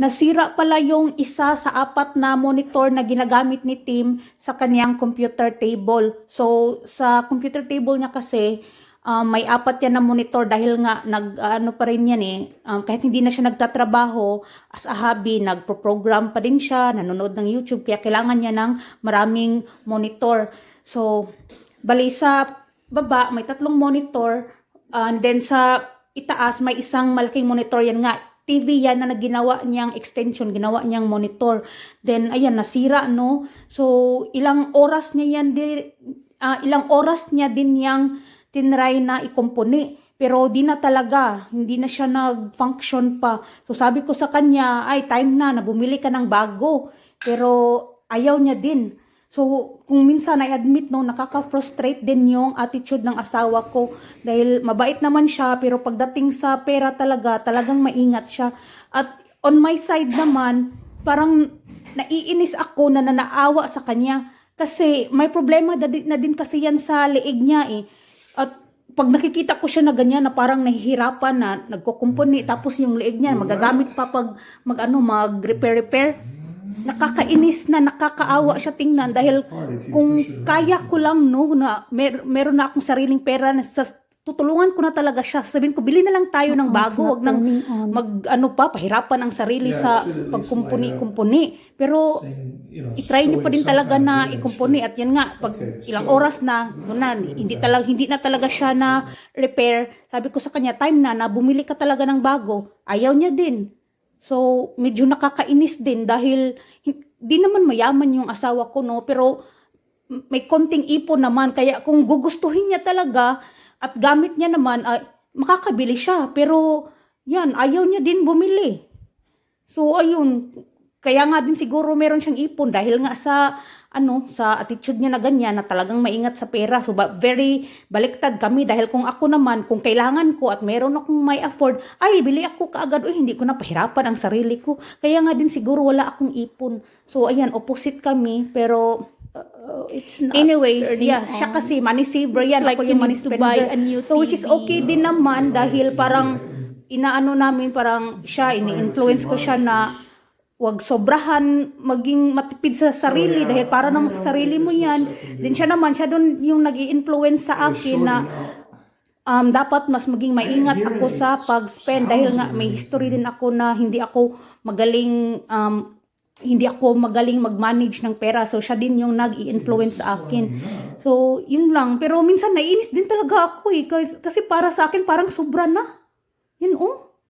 nasira pala yung isa sa apat na monitor na ginagamit ni Tim sa kanyang computer table. So, sa computer table niya kasi, um, may apat yan na monitor dahil nga nag ano pa rin yan eh um, kahit hindi na siya nagtatrabaho as a hobby nagpo-program pa din siya nanonood ng YouTube kaya kailangan niya ng maraming monitor so bali sa baba may tatlong monitor and then sa itaas may isang malaking monitor yan nga TV yan na ginawa niyang extension, ginawa niyang monitor. Then, ayan, nasira, no? So, ilang oras niya yan, di, ah, ilang oras niya din yang tinry na ikumpuni. Pero di na talaga, hindi na siya nag-function pa. So sabi ko sa kanya, ay time na, na bumili ka ng bago. Pero ayaw niya din. So kung minsan I-admit no, nakaka-frustrate din yung attitude ng asawa ko. Dahil mabait naman siya, pero pagdating sa pera talaga, talagang maingat siya. At on my side naman, parang naiinis ako na nanaawa sa kanya. Kasi may problema na din, na din kasi yan sa leeg niya eh. At pag nakikita ko siya na ganyan na parang nahihirapan na nagkukumpuni tapos yung leeg niya magagamit pa pag mag ano mag repair repair nakakainis na nakakaawa siya tingnan dahil kung kaya ko lang no na mer- meron na akong sariling pera na sa tutulungan ko na talaga siya. Sabihin ko bili na lang tayo ng bago wag nang mag ano pa pahirapan ang sarili Yeah, sa pagkumpuni-kumpuni. Pero you know, i-try niyo pa din talaga na ikumpuni. at yan nga pag Okay, ilang so- oras na na hindi talaga hindi na talaga siya na repair. Sabi ko sa kanya time na na bumili ka talaga ng bago ayaw niya din so medyo nakakainis din dahil di naman mayaman yung asawa ko no? Pero may konting ipon naman. Kaya kung gugustuhin niya talaga at gamit niya naman ay makakabili siya. Pero yan ayaw niya din bumili. So ayun, kaya nga din siguro meron siyang ipon dahil nga sa ano, sa attitude niya na ganyan na talagang maingat sa pera. So ba, very baliktad kami dahil kung ako naman, kung kailangan ko at meron akong may afford, ay bili ako kaagad, uy hindi ko na pahirapan ang sarili ko. Kaya nga din siguro wala akong ipon. So ayan, opposite kami pero Uh, it's not Anyways, yeah, siya kasi money saver yan. Like ako yung money spender. buy a new so which is okay din naman dahil parang inaano namin parang siya, ini-influence ko siya na wag sobrahan maging matipid sa sarili dahil para naman sa sarili mo yan. Din siya naman, siya doon yung nag influence sa akin na um, dapat mas maging maingat ako sa pag-spend dahil nga may history din ako na hindi ako magaling um, hindi ako magaling mag-manage ng pera. So, siya din yung nag-i-influence sa akin. So, yun lang. Pero minsan naiinis din talaga ako eh. Kasi, kasi para sa akin, parang sobra na. Yun oh.